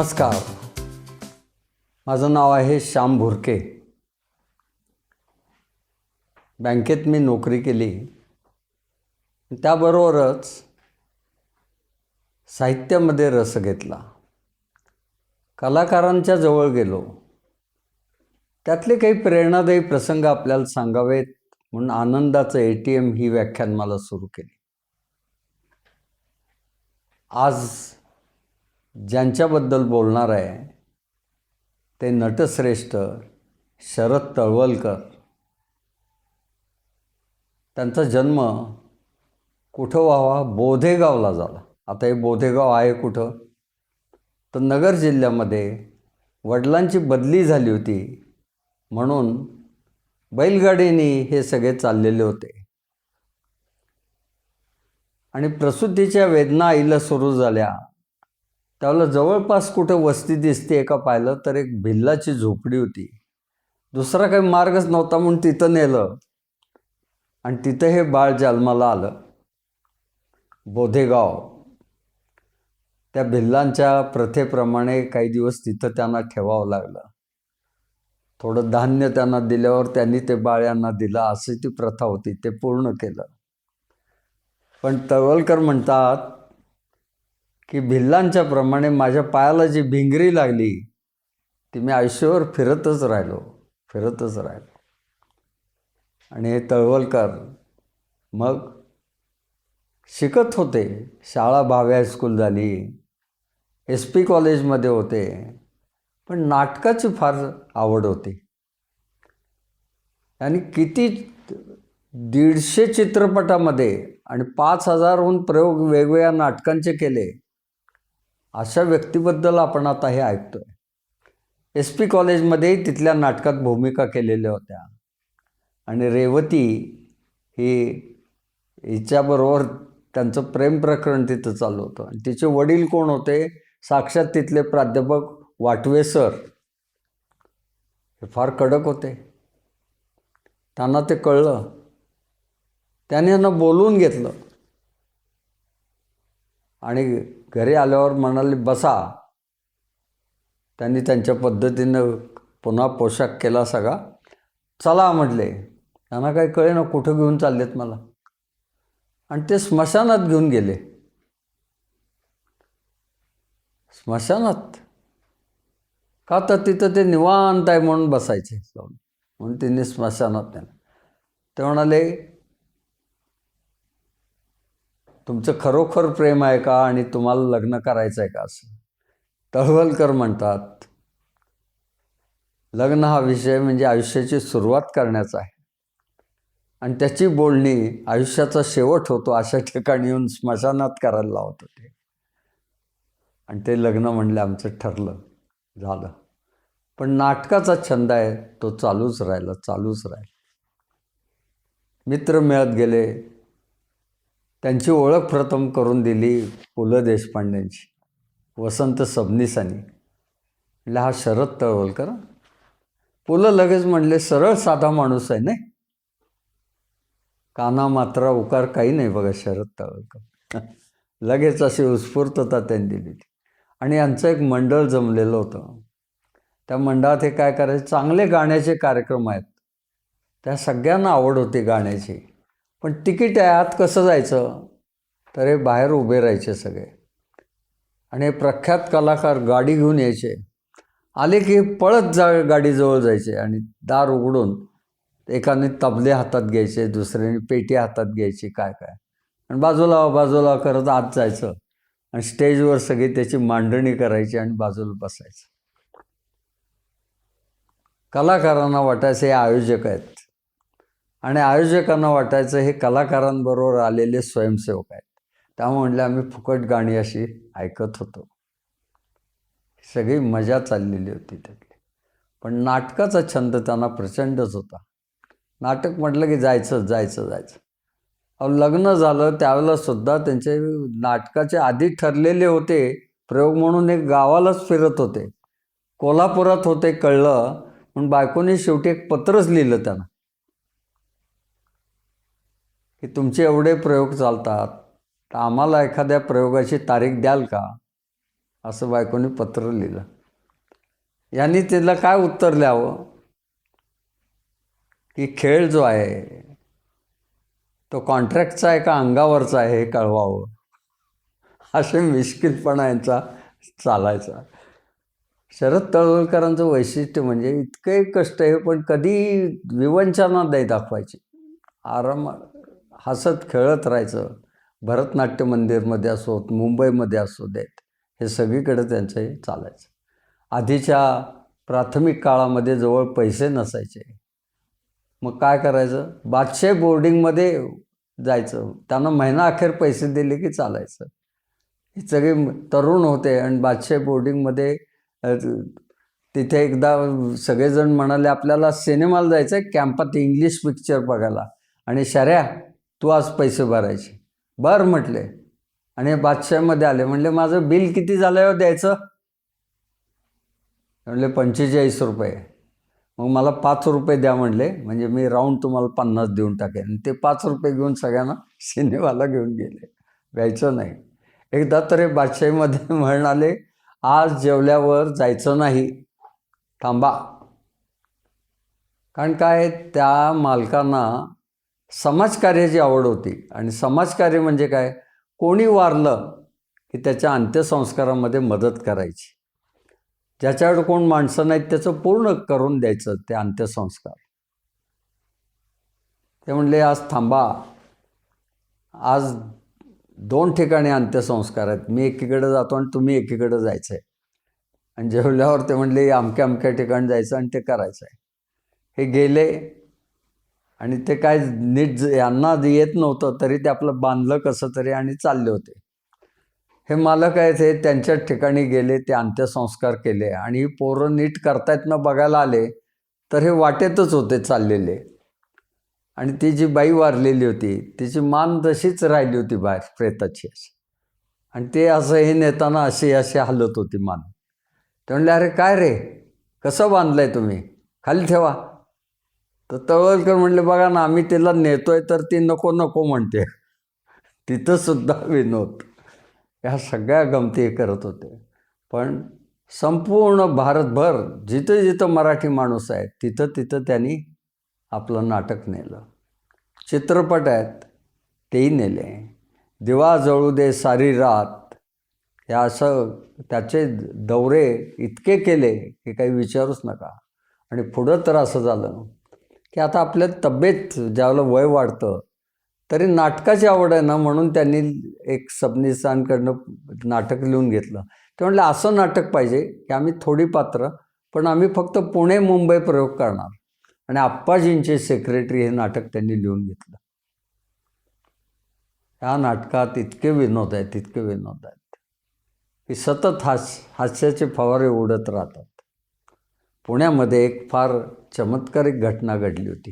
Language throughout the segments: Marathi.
नमस्कार. माझं नाव आहे श्याम भुरके. बँकेत मी नोकरी केली. त्याबरोबरच साहित्यामध्ये रस घेतला. कलाकारांच्या जवळ गेलो. त्यातले काही प्रेरणादायी प्रसंग आपल्याला सांगावेत म्हणून आनंदाचं ए टी एम ही व्याख्यान मला सुरू केली. आज ज्यांच्याबद्दल बोलणार आहे ते नटश्रेष्ठ शरद तळवलकर. त्यांचा जन्म कुठं व्हावा बोधेगावला झाला. आता हे बोधेगाव आहे कुठं? तर नगर जिल्ह्यामध्ये वडिलांची बदली झाली होती म्हणून बैलगाडीने हे सगळे चाललेले होते. आणि प्रसूतीच्या वेदना आईला सुरू झाल्या. त्यावेळेला जवळपास कुठं वस्ती दिसते का पाहिलं तर एक भिल्लाची झोपडी होती. दुसरा काही मार्गच नव्हता म्हणून तिथं नेलं. आणि तिथं हे बाळ जन्माला आलं. बोधेगाव. त्या भिल्लांच्या प्रथेप्रमाणे काही दिवस तिथं त्यांना ठेवावं लागलं. थोडं धान्य त्यांना दिल्यावर त्यांनी ते बाळ यांना दिलं. अशी ती प्रथा होती. ते पूर्ण केलं. पण तळवलकर म्हणतात की भिल्लांच्या प्रमाणे माझ्या पायाला जी भिंगरी लागली ती मी आयुष्यभर फिरतच राहिलो फिरतच राहिलो. आणि हे तळवलकर मग शिकत होते. शाळा भावे हायस्कूल झाली एस पी कॉलेजमध्ये होते पण नाटकाची फार आवड होती. आणि किती दीडशे चित्रपटामध्ये आणि पाच हजारहून प्रयोग वेगवेगळ्या नाटकांचे केले अशा व्यक्तीबद्दल आपण आता हे ऐकतोय. एस पी कॉलेजमध्ये तिथल्या नाटकात भूमिका केलेल्या होत्या. आणि रेवती ही हिच्याबरोबर त्यांचं प्रेम प्रकरण तिथं चालू होतं. आणि तिचे वडील कोण होते? साक्षात तिथले प्राध्यापक वाटवे सर. हे फार कडक होते. त्यांना ते कळलं. त्याने यांना बोलवून घेतलं. आणि घरी आल्यावर म्हणाले बसा. त्यांनी त्यांच्या पद्धतीनं पुन्हा पोशाख केला सगळा. चला म्हटले. त्यांना काही कळे ना कुठं घेऊन चाललेत मला. आणि ते स्मशानात घेऊन गेले. स्मशानात? का तर तिथं ते निवांत आहे म्हणून बसायचे. म्हणून त्यांनी स्मशानात नेलं. ते म्हणाले तुमचं खरोखर प्रेम आहे का आणि तुम्हाला लग्न करायचं आहे का असं? तळवलकर म्हणतात लग्न हा विषय म्हणजे आयुष्याची सुरुवात करण्याचा आहे. आणि त्याची बोलणी आयुष्याचा शेवट होतो अशा ठिकाणी येऊन स्मशानात करायला लावत होते. आणि ते लग्न म्हणले आमचं ठरलं झालं. पण नाटकाचा छंद आहे तो चालूच राहिला चालूच राहिला. मित्र मिळत गेले त्यांची ओळख प्रथम करून दिली पु ल देशपांड्यांची वसंत सबनीसांनी. म्हटलं हा शरद तळवलकर. पु ल लगेच म्हणले सरळ साधा माणूस आहे नाही? काना मात्रा उकार काही नाही बघा शरद तळवलकर. लगेच अशी उत्स्फूर्तता त्यांनी दिली. आणि यांचं एक मंडळ जमलेलं होतं. त्या मंडळात हे काय करायचे? चांगले गाण्याचे कार्यक्रम आहेत. त्या सगळ्यांना आवड होती गाण्याची. पण तिकीट आहे आत कसं जायचं? तर हे बाहेर उभे राहायचे सगळे. आणि हे प्रख्यात कलाकार गाडी घेऊन यायचे. आले की पळत जा गाडीजवळ जायचे आणि दार उघडून एकाने तबले हातात घ्यायचे दुसऱ्याने पेटी हातात घ्यायची काय काय. आणि बाजूला बाजूला करत आत जायचं. आणि स्टेजवर सगळी त्याची मांडणी करायची आणि बाजूला बसायचं. कलाकारांना वाटायचं हे आयोजक आहेत. आणि आयोजकांना वाटायचं हे कलाकारांबरोबर आलेले स्वयंसेवक आहेत. त्यामुळे म्हणले आम्ही फुकट गाणी अशी ऐकत होतो. सगळी मजा चाललेली होती त्यातली. पण नाटकाचा छंद त्यांना प्रचंडच होता. नाटक म्हटलं की जायचं जायचं जायचं. अहो लग्न झालं त्यावेळेला सुद्धा त्यांचे नाटकाचे आधी ठरलेले होते प्रयोग म्हणून एक गावालाच फिरत होते. कोल्हापुरात होते कळलं पण बायकोने शेवटी एक पत्रच लिहिलं त्यांना. की तुमचे एवढे प्रयोग चालतात तर आम्हाला एखाद्या प्रयोगाची तारीख द्याल का? असं बायकोने पत्र लिहिलं. यांनी त्याला काय उत्तर द्यावं? की खेळ जो आहे तो कॉन्ट्रॅक्टचा आहे का अंगावरचा आहे हे कळवावं? असे मिश्किलपणा यांचा चालायचा. शरद तळवलकरांचं वैशिष्ट्य म्हणजे इतके कष्ट आहे पण कधी विवंचना नाही दाखवायची. आरामात हसत खेळत राहायचं. भरतनाट्य मंदिरमध्ये असोत मुंबईमध्ये असो देत हे सगळीकडे त्यांचं चालायचं. आधीच्या प्राथमिक काळामध्ये जवळ पैसे नसायचे. मग काय करायचं? बादशाही बोर्डिंगमध्ये जायचं. त्यांना महिना अखेर पैसे दिले की चालायचं. हे सगळे तरुण होते आणि बादशाह बोर्डिंगमध्ये तिथे एकदा सगळेजण म्हणाले आपल्याला सिनेमाला जायचं आहे कॅम्पात इंग्लिश पिक्चर बघायला. आणि शऱ्या तू आज पैसे भरायचे. बर म्हटले. आणि बादशाहमध्ये आले. म्हणले माझं बिल किती झालं आहे हो द्यायचं? म्हणले पंचेचाळीस रुपये. मग मला पाच रुपये द्या म्हणले. म्हणजे मी राऊंड तुम्हाला पन्नास देऊन टाकेन. आणि ते पाच रुपये घेऊन सगळ्यांना सिनेमाला घेऊन गेले. द्यायचं नाही. एकदा तरी बादशाहीमध्ये म्हणाले आज जेवल्यावर जायचं नाही. थांबा. कारण काय? त्या मालकांना समाजकार्याची आवड होती आणि समाजकार्य म्हणजे काय? कोणी वारलं की त्याच्या अंत्यसंस्कारामध्ये मदत करायची. ज्याच्याकडे कोण माणसं नाहीत त्याचं पूर्ण करून द्यायचं ते अंत्यसंस्कार. ते म्हणले आज थांबा. आज दोन ठिकाणी अंत्यसंस्कार आहेत. मी एकीकडे जातो आणि तुम्ही एकीकडे जायचं आहे आणि जेवल्यावर ते म्हणले अमक्या अमक्या ठिकाणी जायचं आणि ते करायचं आहे हे गेले. आणि ते काय नीट ज- यांना येत नव्हतं तरी ते आपलं बांधलं कसं तरी आणि चालले होते. हे मालक आहेत हे त्यांच्याच ठिकाणी गेले ते अंत्यसंस्कार केले आणि ही पोरं नीट करतायत ना बघायला आले तर हे वाटेतच होते चाललेले. आणि ती जी बाई वारलेली होती तिची मान तशीच राहिली होती बाहेर प्रेताची अशी. आणि ते असं हे नेताना अशी अशी हलत होती मान. ते म्हणले अरे काय रे? कसं बांधलंय तुम्ही? खाली ठेवा. तर तळवलकर म्हणले बघा ना आम्ही तिला नेतोय तर ती नको नको म्हणते. तिथं सुद्धा विनोद ह्या सगळ्या गमती करत होते. पण संपूर्ण भारतभर जिथं जिथं मराठी माणूस आहे तिथं तिथं त्यांनी आपलं नाटक नेलं. चित्रपट आहेत तेही नेले. दिवा जळू दे सारी रात. हे असं त्याचे दौरे इतके केले की काही विचारूच नका. आणि पुढं तर असं झालं. की आता आपल्या तब्येत ज्यावेळेला वय वाढतं तरी नाटकाची आवड आहे ना म्हणून त्यांनी एक सबनिसांकडनं नाटक लिहून घेतलं. ते म्हटलं असं नाटक पाहिजे की आम्ही थोडी पात्र पण आम्ही फक्त पुणे मुंबई प्रयोग करणार. आणि आप्पाजींचे सेक्रेटरी हे नाटक त्यांनी लिहून घेतलं. ह्या नाटकात इतके विनोद आहेत इतके विनोद आहेत. की सतत हास हास्याचे फवारे उडत राहतात. पुण्यामध्ये एक फार चमत्कारिक घटना घडली होती.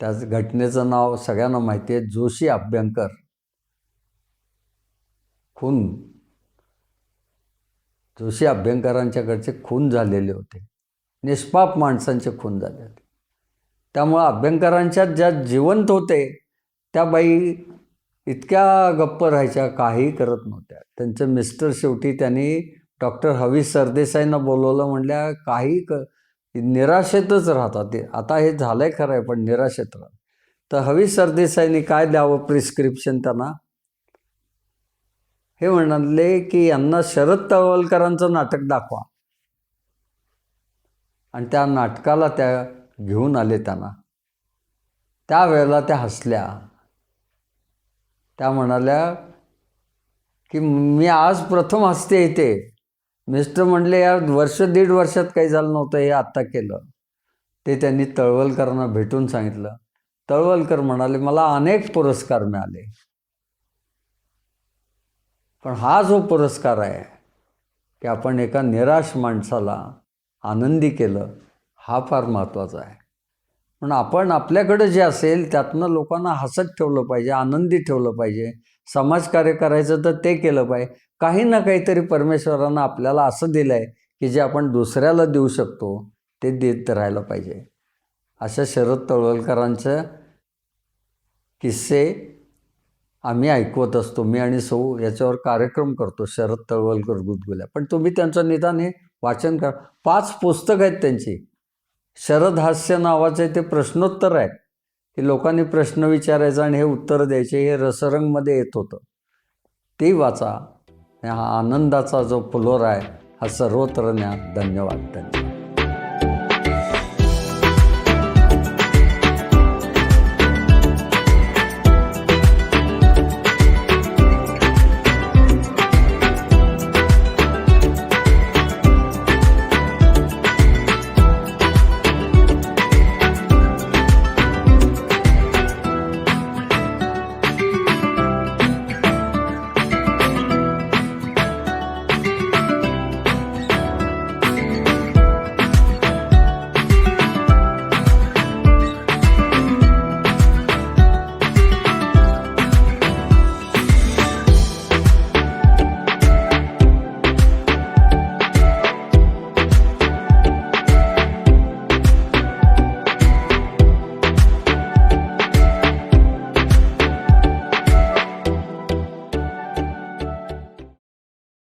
त्याच घटनेचं नाव सगळ्यांना माहिती आहे जोशी अभ्यंकर. खून. जोशी अभ्यंकरांच्याकडचे खून झालेले होते. निष्पाप माणसांचे खून झाले होते. त्यामुळं अभ्यंकरांच्या ज्या जिवंत होते त्या बाई इतक्या गप्प राहायच्या काही करत नव्हत्या. त्यांचं मिस्टर शेवटी त्यांनी डॉक्टर हवी सरदेसाईंना बोलवलं म्हणल्या काही क निराशेतच राहतात ते. आता हे झालं आहे खरं आहे पण निराशेत राहत तर हवी सरदेसाईंनी काय द्यावं प्रिस्क्रिप्शन त्यांना? हे म्हणाले की यांना शरद तळवलकरांचं नाटक दाखवा. आणि त्या नाटकाला त्या घेऊन आले त्यांना. त्यावेळेला त्या हसल्या. त्या म्हणाल्या की मी आज प्रथम हसते इथे. मिस्टर म्हणले यार वर्ष दीड वर्षात काही झालं नव्हतं हे आत्ता केलं. ते त्यांनी तळवलकरांना भेटून सांगितलं. तळवलकर म्हणाले मला अनेक पुरस्कार मिळाले. पण हा जो पुरस्कार आहे की आपण एका निराश माणसाला आनंदी केलं हा फार महत्त्वाचा आहे. पण आपण आपल्याकडं जे असेल त्यातनं लोकांना हसत ठेवलं पाहिजे आनंदी ठेवलं पाहिजे. समाजकार्य करायचं तर ते केलं पाहिजे. काही ना काहीतरी परमेश्वरानं आपल्याला असं दिलं आहे की जे आपण दुसऱ्याला देऊ शकतो ते देत राहायला पाहिजे. अशा शरद तळवलकरांचं किस्से आम्ही ऐकवत असतो. मी आणि सौ याच्यावर कार्यक्रम करतो शरद तळवलकर गुदगुल्या. पण तुम्ही त्यांचं निदान हे वाचन करा. पाच पुस्तक आहेत त्यांची. शरद हास्य नावाचे ते प्रश्नोत्तर आहे की लोकांनी प्रश्न विचारायचा आणि हे उत्तर द्यायचे हे रसरंगमध्ये येत होतं. ते वाचा. हा आनंदाचा जो फुलोरा आहे हा सर्वत्र न्या धन्यवाद. त्यांनी